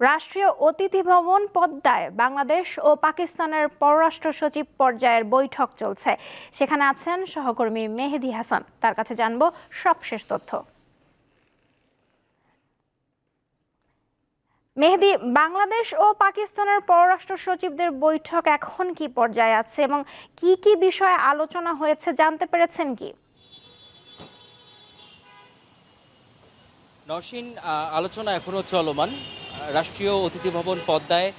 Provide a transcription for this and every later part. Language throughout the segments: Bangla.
রাষ্ট্রীয় অতিথি ভবন পদ্মায় বাংলাদেশ ও পাকিস্তানের পররাষ্ট্র সচিব পর্যায়ের বৈঠক চলছে। সেখানে আছেন সহকর্মী মেহেদি হাসান। তার কাছে জানব সবশেষ তথ্য। মেহেদি, বাংলাদেশ ও পাকিস্তানের পররাষ্ট্র সচিবদের বৈঠক এখন কি পর্যায়ে আছে এবং কি কি বিষয়ে আলোচনা হয়েছে জানতে পেরেছেন কি? নসীন আলোচনা এখনও চলমান। রাষ্ট্রীয় অতিথি ভবন পদ্মায়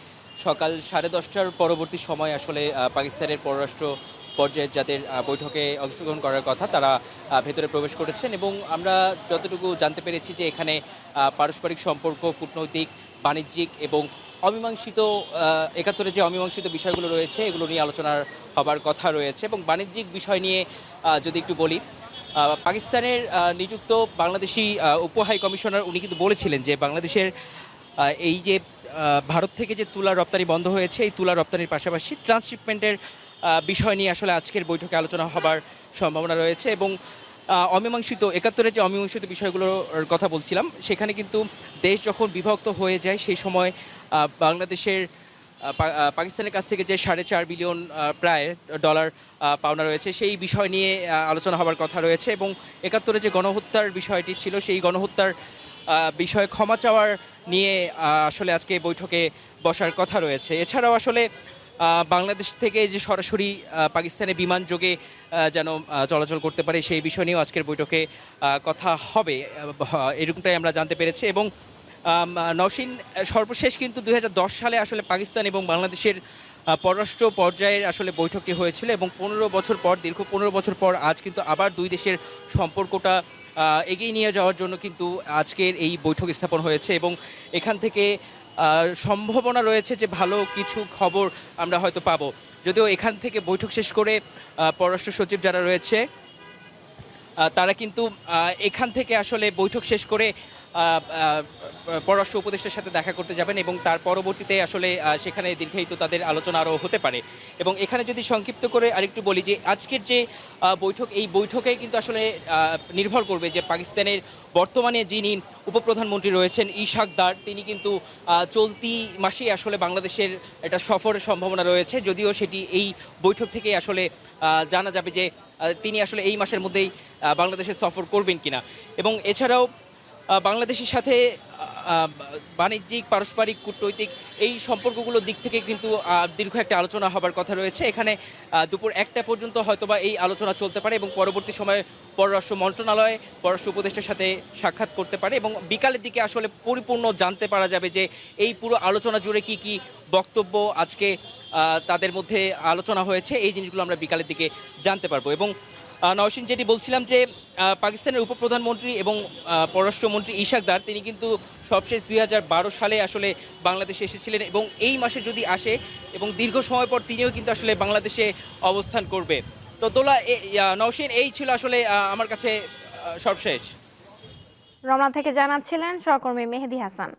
সকাল সাড়ে দশটার পরবর্তী সময় আসলে পাকিস্তানের পররাষ্ট্র পর্যায়ের যাদের বৈঠকে অংশগ্রহণ করার কথা তারা ভেতরে প্রবেশ করেছেন এবং আমরা যতটুকু জানতে পেরেছি যে এখানে পারস্পরিক সম্পর্ক কূটনৈতিক বাণিজ্যিক এবং অমীমাংসিত একাত্তরে যে অমীমাংসিত বিষয়গুলো রয়েছে এগুলো নিয়ে আলোচনার হবার কথা রয়েছে এবং বাণিজ্যিক বিষয় নিয়ে যদি একটু বলি পাকিস্তানের নিযুক্ত বাংলাদেশি আহ, উপ হাই কমিশনার উনি কিন্তু বলেছিলেন যে বাংলাদেশের এই যে ভারত থেকে যে তুলা রপ্তানি বন্ধ হয়েছে, এই তুলা রপ্তানির পাশাপাশি ট্রান্সশিপমেন্টের বিষয় নিয়ে আসলে আজকের বৈঠকে আলোচনা হবার সম্ভাবনা রয়েছে এবং অমীমাংসিত, একাত্তরের যে অমীমাংসিত বিষয়গুলোর কথা বলছিলাম, সেখানে কিন্তু দেশ যখন বিভক্ত হয়ে যায়, সেই সময় বাংলাদেশের পাকিস্তানের কাছ থেকে যে সাড়ে চার বিলিয়ন প্রায় ডলার পাওনা রয়েছে, সেই বিষয় নিয়ে আলোচনা হবার কথা রয়েছে এবং একাত্তরে যে গণহত্যার বিষয়টি ছিল, সেই গণহত্যার বিষয়ে ক্ষমা চাওয়ার নিয়ে আসলে আজকে বৈঠকে বসার কথা রয়েছে। এছাড়াও আসলে বাংলাদেশ থেকে যে সরাসরি পাকিস্তানে বিমান যোগে যেন চলাচল করতে পারে সেই বিষয় নিয়েও আজকের বৈঠকে কথা হবে। এরকমটাই আমরা জানতে পেরেছি এবং নওশিন, সর্বশেষ কিন্তু দু হাজার দশ সালে আসলে পাকিস্তান এবং বাংলাদেশের পররাষ্ট্র পর্যায়ের আসলে বৈঠকটি হয়েছিল এবং পনেরো বছর পর, দীর্ঘ পনেরো বছর পর আজ কিন্তু আবার দুই দেশের সম্পর্কটা এগিয়ে নিয়ে যাওয়ার জন্য কিন্তু আজকের এই বৈঠক স্থাপন হয়েছে এবং এখান থেকে সম্ভাবনা রয়েছে যে ভালো কিছু খবর আমরা হয়তো পাবো। যদিও এখান থেকে বৈঠক শেষ করে পররাষ্ট্র সচিব যারা রয়েছে তারা কিন্তু এখান থেকে আসলে বৈঠক শেষ করে পররাষ্ট্র উপদেষ্টার সাথে দেখা করতে যাবেন এবং তার পরবর্তীতে আসলে সেখানে দীর্ঘায়িত তাদের আলোচনা আরও হতে পারে। এবং এখানে যদি সংক্ষিপ্ত করে আরেকটু বলি যে, আজকের যে বৈঠক, এই বৈঠকে কিন্তু আসলে নির্ভর করবে যে পাকিস্তানের বর্তমানে যিনি উপপ্রধানমন্ত্রী রয়েছেন ইশাক দার, তিনি কিন্তু চলতি মাসেই আসলে বাংলাদেশের একটা সফরের সম্ভাবনা রয়েছে। যদিও সেটি এই বৈঠক থেকে আসলে জানা যাবে যে তিনি আসলে এই মাসের মধ্যেই বাংলাদেশে সফর করবেন কিনা। এবং এছাড়াও বাংলাদেশের সাথে বাণিজ্যিক, পারস্পরিক, কূটনৈতিক এই সম্পর্কগুলোর দিক থেকে কিন্তু দীর্ঘ একটা আলোচনা হবার কথা রয়েছে। এখানে দুপুর একটা পর্যন্ত হয়তোবা এই আলোচনা চলতে পারে এবং পরবর্তী সময়ে পররাষ্ট্র মন্ত্রণালয়, পররাষ্ট্র উপদেষ্টার সাথে সাক্ষাৎ করতে পারে এবং বিকালের দিকে আসলে পরিপূর্ণ জানতে পারা যাবে যে এই পুরো আলোচনা জুড়ে কি কি বক্তব্য আজকে তাদের মধ্যে আলোচনা হয়েছে। এই জিনিসগুলো আমরা বিকালের দিকে জানতে পারব এবং নওশিন, যেটি বলছিলাম যে পাকিস্তানের উপপ্রধানমন্ত্রী এবং পররাষ্ট্রমন্ত্রী ইশাকদার তিনি কিন্তু সবশেষ দু হাজার বারো সালে আসলে বাংলাদেশে এসেছিলেন এবং এই মাসে যদি আসে এবং দীর্ঘ সময় পর তিনিও কিন্তু আসলে বাংলাদেশে অবস্থান করবে। তো তোলা নওশিন, এই ছিল আসলে আমার কাছে সবশেষ। রমনা থেকে জানাচ্ছিলেন সহকর্মী মেহেদি হাসান।